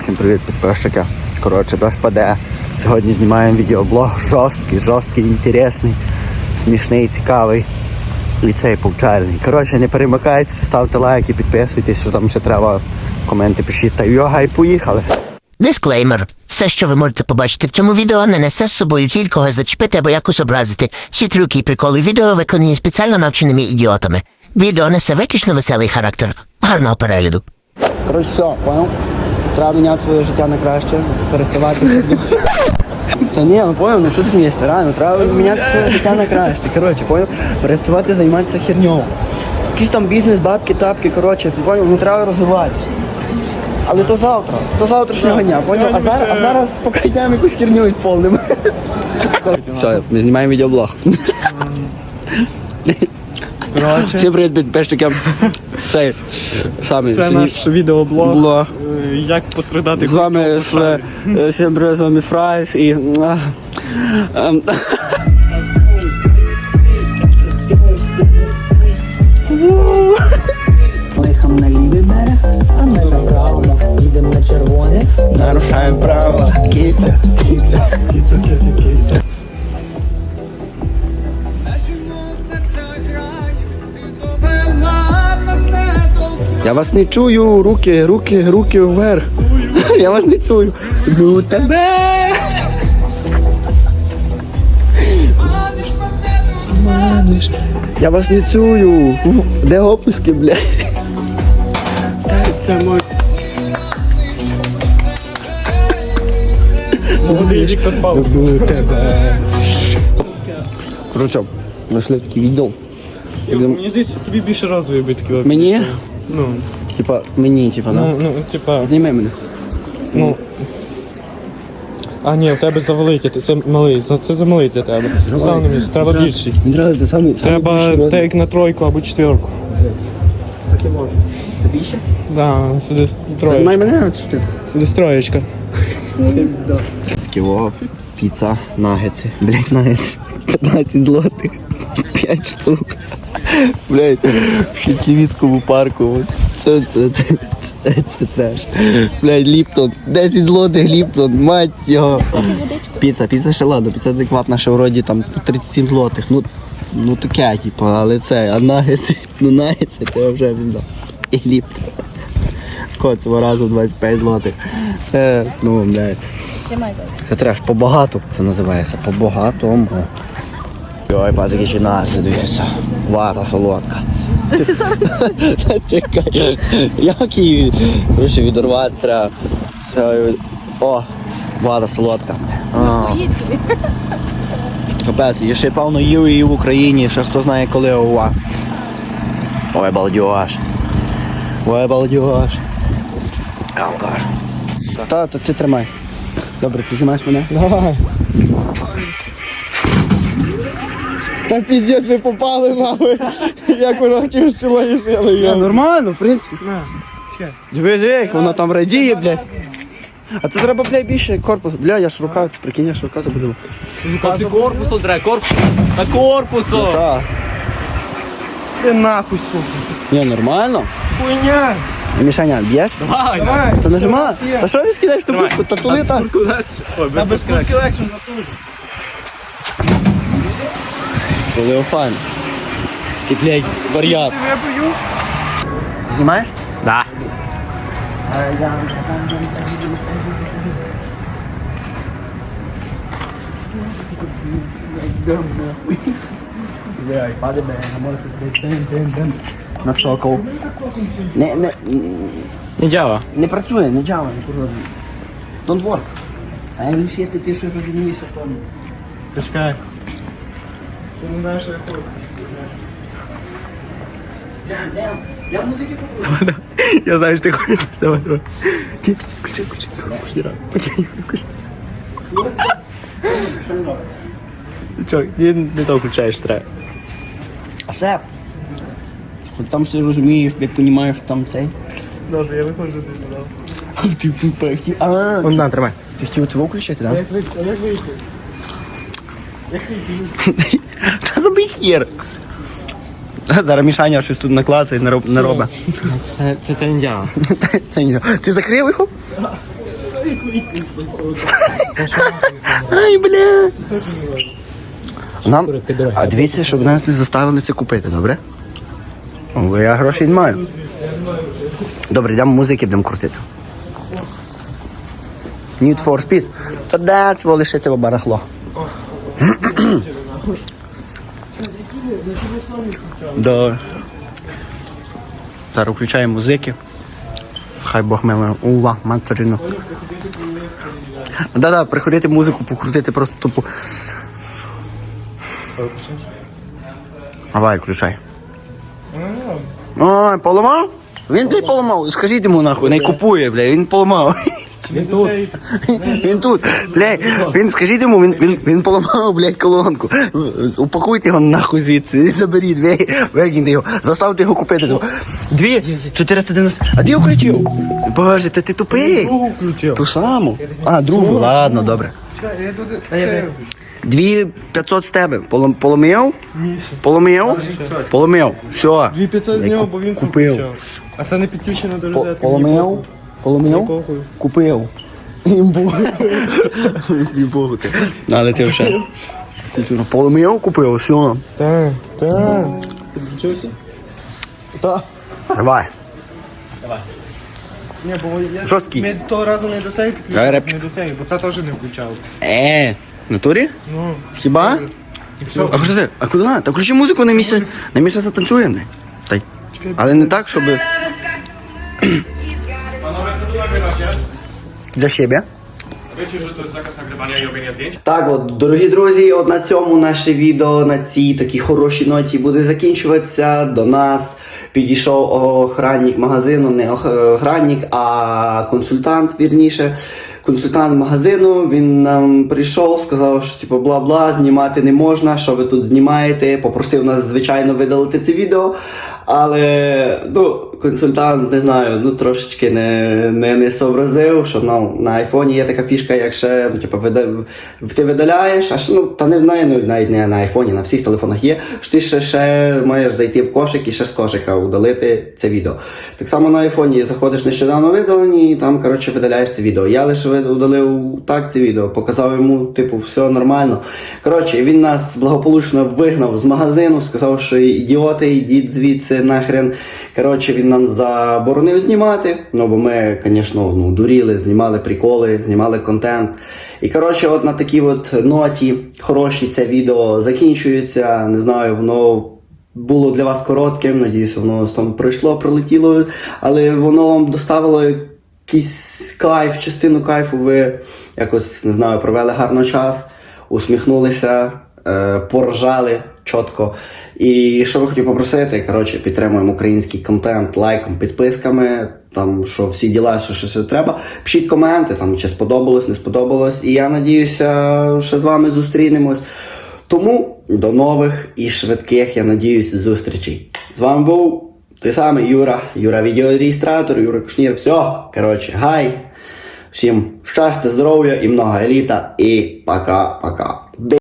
всім привіт, підписчики. Коротше, дощ паде. Сьогодні знімаємо відеоблог жорсткий, жорсткий, інтересний, смішний, цікавий і цей повчальний. Коротше, не перемикайтеся, ставте лайки, підписуйтесь, що там ще треба. Коменти пишіть та йога і поїхали. Дисклеймер. Все, що ви можете побачити в цьому відео, не несе з собою ціль когось зачепити або якось образити. Всі трюки і приколи відео виконані спеціально навченими ідіотами. Відео несе виключно веселий характер. Гарного перегляду. Коротше, все, понял? Треба міняти своє життя на краще, переставати. Та ні, ну понял, ну що тут місце, реально, треба міняти своє життя на краще. Коротше, понял, переставати займатися херньою. Якийсь там бізнес, бабки, тапки, коротше, понял, ну треба розвиватися. Але то завтра, то завтрашнього дня, понял? А зараз, а зараз поки йдемо якусь херню і сповнимо. Все, ми знімаємо відеоблог. Коротше, Всім привіт, підписчикам. Цей самий це наш відеоблог. блог. Е, Як пострадати З вами е, всім привіт, з вами Фрайс і. ем, Поїхав на лівий берег, а ми направо. Їдемо на червоне. Нарушаємо правила. Кіця, кіця, кіця, кіця, кіця. Я вас не чую, руки, руки, руки вверх. Я вас не чую. Ну тебе. Маниш. Я вас не чую. Де оплески, блядь? Це мой. Люблю тебе. Коротше, знайшли такі відео. Мені здається, тобі більше разу я би такі Мені? Ну, Типа, мені, типа, ну, да? ну, типа, Зніми мене. ну. А, ні, у тебе завелике, це малий, за- це замалий для тебе. На місце, треба більший. Мені треба ти самі. Треба так як на тройку або четверку. Таке може. Це більше? Да, сюди Знімай троєчка. мене, чи ти? Сюди троєчка. Сківо, піца, нагетси. Блять, нагетси. 15 злотих. 5 штук. Блять, в Шіцлівському парку. Це, це, це, це, це треш. Блять, Ліптон. 10 злотих Ліптон, мать його. Піца, піца ще ладно, піца адекватна ще вроді там 37 злотих. Ну, ну таке, типу, але це, а нагетси, ну нагетси, це вже він І Ліптон. Кот цього разу 25 злотих. Це, ну, блядь. Це треш, побагато це називається, по-багатому. Ой, пазики ще нас дивися. Вата солодка. Чекай. Як її? Короче, відорвати треба. О, вата солодка. А. Капець, я ще певно їв її в Україні, ще хто знає коли ова. Ой, балдюаш. Ой, балдюаш. Я вам кажу. Та, та ти тримай. Добре, ти знімаєш мене? Давай. Та піздець ви попали нахуй. Як воно хотів з цілої сили. Я нормально, в принципі. Чекай. Диви, диви, як воно там радіє, блядь. А то треба, блядь, більше корпус. Бля, я ж рука, прикинь, я ж рука заболіла. Це корпусу треба, корпус. Та корпусу! Так. Ти нахуй, сука. Ні, нормально. Хуйня. Мішаня, б'єш? Давай! Давай. Та нажима. Та що ти скидаєш ту Тримай. будку? Та туди та. Ой, Та без без курки. куртки легше на ту. То Леофан. Ти, блядь, варіат. Я бою. Ти знімаєш? Да. На цокол. Не, не, Не дява. не працює, не джава, не курва. Don't work. А я лише ти, ти що розумієшся тому. Почекай. Ти не знаєш, що я хочу. Я музики попробую. Я знаю, що ти хочеш. Давай, давай. Ти, ти, включай, включай. Включай, включай, включай. Чо, не, не то включаєш, треба. А це? Хоч там все розумієш, як розумієш, там цей. Добре, я виходжу ти туди. А ти пипа, хотів. А, Вон, на, тримай. ти хотів цього включити, так? Як вийти? Як вийти? Як вийти? Та забий хір. Зараз Мішаня щось тут наклацає, не роб- не робить. Це, це, це не дява. Та ні. Ти закрив його? Ай, бля. Нам, а дивіться, щоб нас не заставили це купити, добре? Бо я грошей не маю. Добре, йдемо музики, будемо крутити. Need for Speed. Та де це лишиться барахло. Да. Зараз включаємо музики. Хай Бог милує. Ула, материну. Да-да, приходити музику покрутити просто тупо. Давай, включай. Ой, поламав? Він ти поламав. Скажіть йому нахуй, не купує, бля, він поламав. Він тут. Він тут, блядь, він скажіть йому, він, він, він поламав, блядь, колонку. Упакуйте його нахуй звідси і заберіть, блядь, викиньте його, заставте його купити. Дві, 490. А ти його включив? Боже, та ти тупий. Другу включив. Ту саму. А, другу, ладно, добре. Дві 500 з тебе. Полом, поломив? Поломив? Поломив. Все. 2500 з нього, бо він Купив. А це не підключено до По- людей. Поломив? Поломив? Похуй. Купив. Імбу. Імбу ти. Але ти вже. Поломив, купив, все. Так, так. Підключився? Так. Давай. Ні, бо я... Жорсткий. Ми того разу не до себе Давай, репчик. не до себе, бо це теж не включав. Е, в натурі? Ну, Хіба? А куди ти? А куди? Та включи музику на місце, на місце затанцюємо. Та й. Але не так, щоб... Для себе. Так, от, дорогі друзі, от на цьому наше відео на цій такій хорошій ноті буде закінчуватися. До нас підійшов охранник магазину, не охранник, а консультант, вірніше. Консультант магазину, він нам прийшов, сказав, що типу бла-бла, знімати не можна, що ви тут знімаєте. Попросив нас, звичайно, видалити це відео. Але ну, консультант, не знаю, ну трошечки не, не, не сообразив, що ну, на айфоні є така фішка, як ще, ну, типу, вида, ти видаляєш, а ще, ну, та не в неї, ну, навіть не на айфоні, на всіх телефонах є, що ти ще, ще маєш зайти в кошик і ще з кошика удалити це відео. Так само на айфоні заходиш нещодавно видалені і там, коротше, видаляєш це відео. Я лише удалив так це відео, показав йому, типу, все нормально. Коротше, він нас благополучно вигнав з магазину, сказав, що ідіоти, йдіть звідси нахрен. Коротше, він нам заборонив знімати. Ну, бо ми, звісно, ну, дуріли, знімали приколи, знімали контент. І коротше, от на такій от ноті хороші це відео закінчується. Не знаю, воно було для вас коротким. Надіюся, воно там пройшло, пролетіло, але воно вам доставило якийсь кайф, частину кайфу. Ви якось не знаю, провели гарно час, усміхнулися, поржали чітко. І що би хотів попросити, коротше, підтримуємо український контент лайком, підписками. Там що всі діла, що ще треба. Пишіть коменти, там чи сподобалось, не сподобалось. І я надіюся, що з вами зустрінемось. Тому до нових і швидких, я надіюсь, зустрічей. З вами був той самий Юра, Юра відеореєстратор, Юра Кушнір. Все, коротше, гай. Всім щастя, здоров'я і много еліта. І пока-пока.